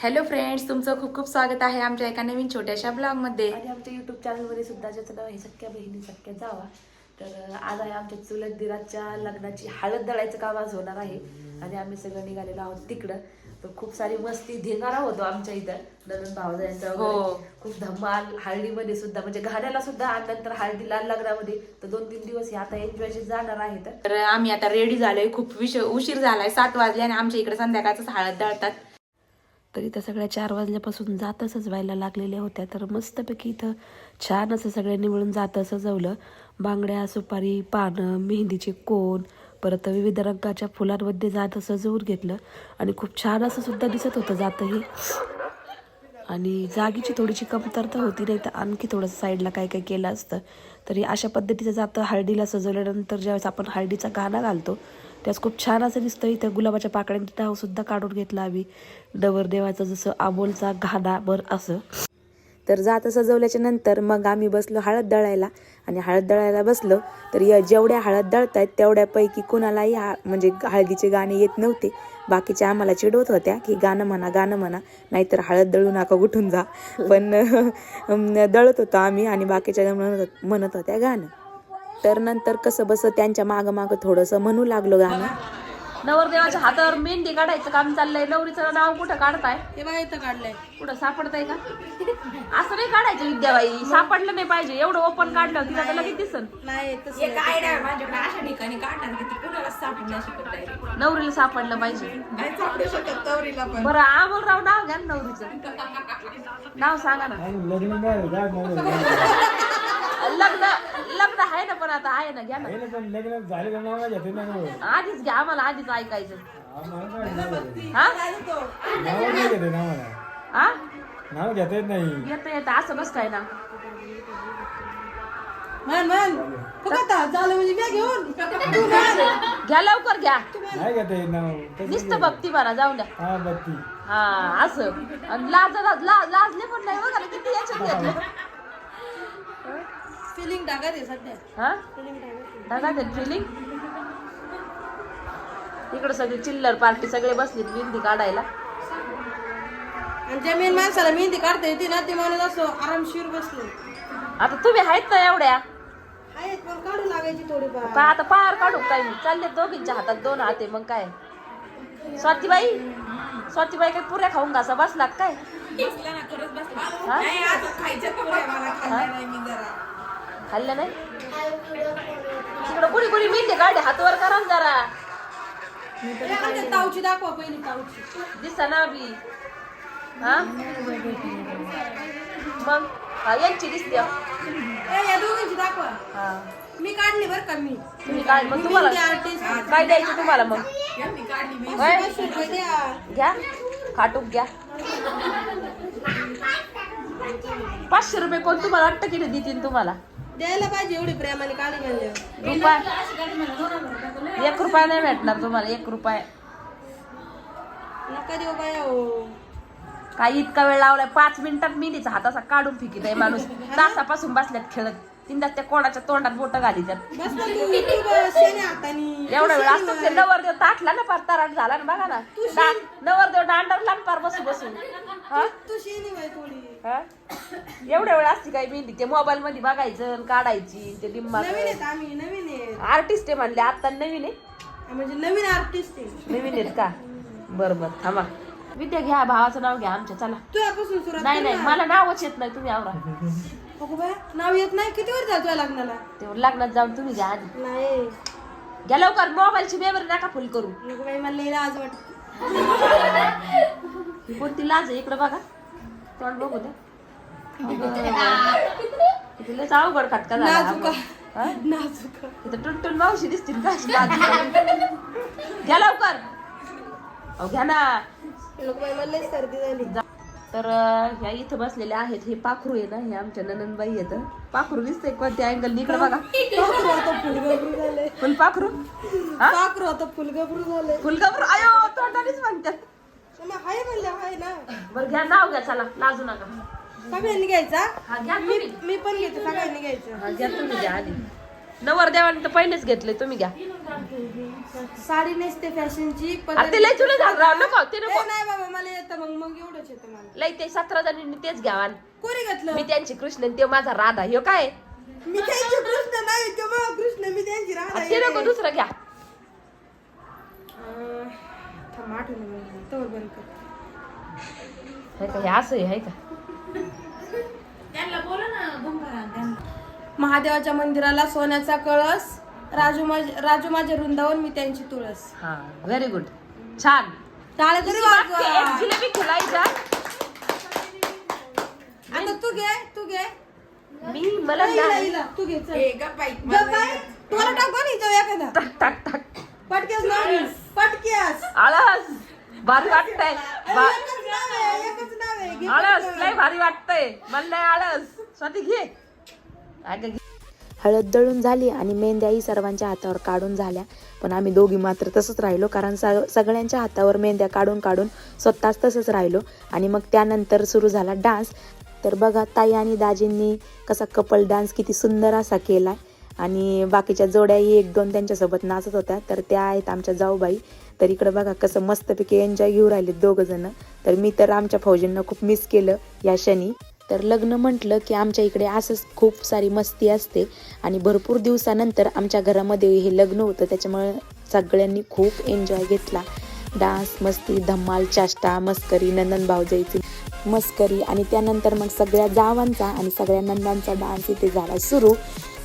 Hello friends तुमचं खूप खूप स्वागत आहे आमच्या एका नवीन छोट्याशा ब्लॉगमध्ये आणि आमच्या युट्यूब चॅनलमध्ये सुद्धा ज्याचं आहे सख्या बहिणी सख्या जावा तर आज आहे आमच्या चुलत दिराच्या लग्नाची हळद दळायचं काम आज होणार आहे. आणि आम्ही सगळं निघालेलो आहोत तिकडं. तर खूप सारी मस्ती धिंगाणा होतो आमच्या इथं. नंदन भावजांचा हो. खूप धमाल हळदीमध्ये सुद्धा म्हणजे घाण्याला सुद्धा आणि नंतर हळदीला लग्नामध्ये. तर दोन तीन दिवस हे आता एन्जॉयचे जाणार आहेत तर. आम्ही आता रेडी झालोय. खूप विष उशीर झालाय. सात वाजले आणि आमच्या इकडे संध्याकाळच हळद दळतात. तर इथं सगळ्या चार वाजल्यापासून जातच व्हायला लागलेल्या होत्या. तर मस्तपैकी इथं छान असं सगळ्यांनी मिळून जातं सजवलं. बांगड्या सुपारी पानं मेहंदीचे कोण परत विविध रंगाच्या फुलांमध्ये जातं सजवून घेतलं. आणि खूप छान असं सुद्धा दिसत होतं जातंही. आणि जागेची थोडीशी कमतरता होती नाही तर आणखी थोडंसं साईडला काय काय केलं असतं. तरी अशा पद्धतीचं जातं हळदीला सजवल्यानंतर ज्यावेळेस आपण हळदीचा गाणं घालतो त्यास खूप छान असं दिसतं. इथं गुलाबाच्या पाकळ्यांचं डावसुद्धा काढून घेतला आम्ही. नवरदेवाचं जसं आबोलचा घाणा बर असं. तर जात सजवल्याच्या नंतर मग आम्ही बसलो हळद दळायला. आणि हळद दळायला बसलो तर या जेवढ्या हळद दळतायत तेवढ्यापैकी कुणालाही हा म्हणजे हळदीचे गाणे येत नव्हते. बाकीच्या आम्हाला चिडवत होत्या की गाणं म्हणा गाणं म्हणा नाहीतर हळद दळू नका उठून जा. पण दळत होतो आम्ही आणि बाकीच्या म्हणत म्हणत होत्या गाणं. तर नंतर कसं बस त्यांच्या मागं मागं थोडंसं म्हणू लागलो गाणं. नवरदेवाच्या हातावर मेहंदी काढायचं काम चाललंय. नवरीचं नाव कुठं काढताय? हे बघा इथं काढलंय. कुठं सापडतंय का? असं नाही काढायचं विद्याबाई. सापडलं नाही पाहिजे. एवढं ओपन काढलं तिला तर लगेच दिसन. नाही तसं नाही. नवरीला सापडलं पाहिजे. नाही सापडू शकत तवरीला पण. बरं अमोलराव नाव घ्या ना नवरीचं. नाव सांगा ना. लग्न लग्न आहे ना पण आता आहे ना घ्या ना. आधीच घ्या आम्हाला आधीच ऐकायचं. हा हा? नाव घेता येत नाही. येतं येतं असं बस काय ना. म्हण म्हण फुकट आहे. झालं म्हणजे बॅग घेऊन. तू म्हण. घ्या लवकर घ्या. नाही घेता येत नाव. तसं नुसतं भक्ती म्हणा जाऊन द्या. हा बत्ती हा असं. आणि लाज लाज ला- लाजले पण नाही बघा ना किती याच्यात घेतलं. फिलिंग टाका ते सध्या. हा? फिलिंग ढगा इकडे सगळी चिल्लर पार्टी सगळे बसलीत मेहंदी काढायला. आणि ज्या मेन माणसाला मेहंदी काढता येते ना ते माणूस असं आरामशीर बसले. आता तुम्ही आहेत ना एवढ्या? आहेत पण काढू लागायची थोडीफार. का आता पार काढू काय? मी चालले दोघींच्या हातात दोन हाते मग काय? स्वातीबाई? स्वातीबाई काय पुऱ्या खाऊन घासा बसलात काय? हा? खाल्लं नाही? तिकडं कुणी कुणी मेहंदी काढे हातवर करा ना जरा. तावची दाखवा पहिली तावची. दिसा ना बी. हा? मग? हा यांची दिसते ए, या दोघींची दाखवा. हा. मी काढली बरं का मी? तुम्ही काढ मग तुम्हाला. काय द्यायचं तुम्हाला मग? होय? पाचशे रुपये द्या. घ्या. खाटूक घ्या. पाचशे रुपये कोण तुम्हाला वाटतं किती देतील तुम्हाला? द्यायला पाहिजे एवढी प्रेमाने काढी म्हणल्यावर रुपये. एक रुपया नाही भेटणार तुम्हाला एक रुपया. नका देऊ बाया हो. काय इतका वेळ लावलाय? पाच मिनिटात मिनीचा हात असा काढून फिकीत आहे माणूस. तासापासून बसल्यात खेळत. तीनदा त्या कोणाच्या तोंडात बोट घाली त्यात. बस ना तू YouTube शेण्या हातानी. एवढा वेळ असतो ते नवरदेव ताटला ना पार तराट झाला ना बघा ना. दा- नवरदेव दांडवला ना पार बसू बसून हा? तू शेणी बाई थोडी. हा? एवढ्या वेळ असते काय मेहंदी? ते मोबाईल मध्ये बघायचं आणि काढायची ते लिंबा नवीन आहेत आम्ही नवीन आहेत. आर्टिस्ट आहे म्हणले आता नवीन आहे? म्हणजे नवीन आर्टिस्ट आहे. नवीन आहेत का? बर बर थांबा. विद्या घ्या भावाचं नाव घ्या आमच्या चला. तुझ्यापासून सुरुवात नाही कर नाही ना. मला नावच येत नाही तुम्ही आवरा. अगो बाया नाव येत नाही? किती वर झालं तुझ्या लग्नाला? ते लग्नात जाऊन तुम्ही घ्या आधी. नाही. घ्या लवकर मोबाईलची मेमरी नका फुल करू. नको बाई मला लई लाज वाटत. ही कोणती लाज आहे? इकडे बघा. तोंड बघू द्या. इथे लयच अवघड खटका झाला नाजुका. हा? नाजुका टुनटुन मावशी दिसतील का? अशी घ्या लवकर. अहो घ्या ना. नको बाई मला लई सर्दी झाली. तर ह्या इथं बसलेल्या आहेत. हे पाखरू आहे ना हे आमच्या ननंदबाई आहेत. पाखरू दिसतंय कोणत्या अँगल इकडे बघा. पाखरू? आता फुलगबरू झाले फुल पाखरू पाखरू आता फुलगबरू झाले. फुलगबरू? आयो तोंडानेच म्हणतात. हाय म्हणलं हाय ना. बरं घ्या नाव घ्या चला. लाजू नका. सगळ्यांनी घ्यायचा? हा घ्या मी पण घेते सगळ्यांनी घ्यायचं. घ्या तुम्ही घ्या आधी. नवरदेवाने तर पहिलेच घेतले तुम्ही घ्या. साडी नेसते फॅशनची अरे ते लय जुनं झालं राव, नको, ते नको. नाही बाबा मला येतं मग मग एवढंच येतं मला. लय ते सतरा जणींनी तेच घ्यावा कोणी घातलं? मी त्यांची कृष्ण आणि ते माझा राधा ह्यो काय? मी त्यांची कृष्ण नाही तो बाबा कृष्ण मी त्यांची राधा अरे ते नको दुसरं घ्या. अं, थांब आठवलं मला. तोवर बंद कर हाय का हे असं आहे का? महादेवाच्या मंदिराला सोन्याचा कळस राजू माझे राजू माझे वृंदावन मी त्यांची तुळस. हा व्हेरी गुड छान. टाळे तरी ते वाजवा. एक जिलेबी खुलायचा आता तू घे तू घे. मी मला नाही. इला, तू घे चल. गप बाई, तुम्हाला टाकू नाही जाऊ एखादा? टाक टाक टाक. पटक्यास नाव घे. पटक्यास. आळस. भारी वाटतंय. बा- एकच नाव आहे एकच नाव आहे. घे आळस पटकन. लय भारी वाटतंय. मला नाही आळस. स्वाती घे. हळद दळून झाली आणि मेंद्याही सर्वांच्या हातावर काढून झाल्या. पण आम्ही दोघी मात्र तसंच राहिलो कारण स सगळ्यांच्या हातावर मेंद्या काढून काढून स्वतःच तसंच राहिलो. आणि मग त्यानंतर सुरू झाला डान्स. तर बघा ताई आणि दाजींनी कसा कपल डान्स किती सुंदर असा केला आणि बाकीच्या जोड्याही एक दोन त्यांच्यासोबत नाचत होत्या. तर त्या आहेत आमच्या जाऊबाई. तर इकडं बघा कसं मस्तपैकी एन्जॉय घेऊ राहिले दोघं जण. तर मी तर आमच्या फौजींना खूप मिस केलं या क्षणी. तर लग्न म्हटलं की आमच्या इकडे असंच खूप सारी मस्ती असते. आणि भरपूर दिवसानंतर आमच्या घरामध्ये हे लग्न होतं. त्याच्यामुळे सगळ्यांनी खूप एन्जॉय घेतला. डान्स मस्ती धम्माल चाष्टा मस्करी नंदन भाऊजाईची मस्करी. आणि त्यानंतर मग सगळ्या जावांचा आणि सगळ्या नंदांचा डान्स इथे झाला सुरू.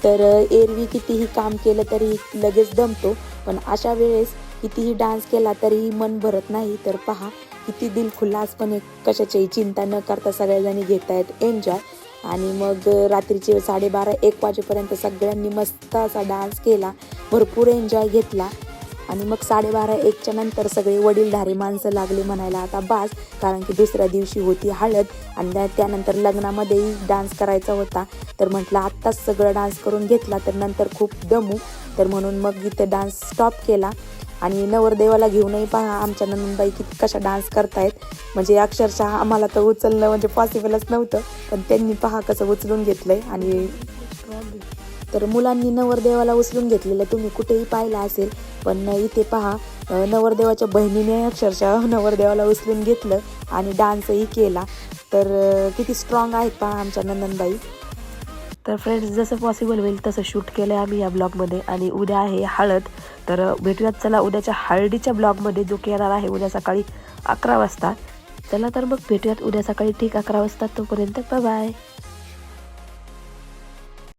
तर एरवी कितीही काम केलं तरी लगेच दमतो. पण अशा वेळेस कितीही डान्स केला तरीही मन भरत नाही. तर पहा किती दिल खुल्लासपणे कशाच्याही चिंता न करता सगळ्याजणी घेत आहेत एन्जॉय आणि मग रात्रीचे साडेबारा एक वाजेपर्यंत सगळ्यांनी मस्त असा डान्स केला. भरपूर एन्जॉय घेतला. आणि मग साडेबारा एकच्या नंतर सगळे वडीलधारी माणसं लागले म्हणायला आता बास. कारण की दुसऱ्या दिवशी होती हळद आणि त्या- त्यानंतर लग्नामध्येही डान्स करायचा होता. तर म्हटलं आत्ताच सगळं डान्स करून घेतला. तर नंतर खूप दमू. तर म्हणून मग इथं डान्स स्टॉप केला. आणि नवरदेवाला घेऊनही पहा आमच्या नंदनबाई किती कशा डान्स करतायत. म्हणजे अक्षरशः आम्हाला तर उचलणं म्हणजे पॉसिबलच नव्हतं पण त्यांनी पहा कसं उचलून घेतलंय. आणि तर मुलांनी नवरदेवाला उचलून घेतलेलं तुम्ही कुठेही पाहिलं असेल पण इथे पहा नवरदेवाच्या बहिणीने अक्षरशः नवरदेवाला उचलून घेतलं आणि डान्सही केला. तर किती स्ट्रॉंग आहेत पहा आमच्या नंदनबाई तर फ्रेंड्स जसं पॉसिबल होईल तसं शूट केलं आहे आम्ही या ब्लॉगमध्ये आणि उद्या आहे हळद. तर भेटूयात. चला उद्याच्या हळदीच्या ब्लॉगमध्ये जो येणार आहे उद्या सकाळी अकरा वाजता. चला तर मग भेटूयात उद्या सकाळी ठीक अकरा वाजता. तोपर्यंत बाय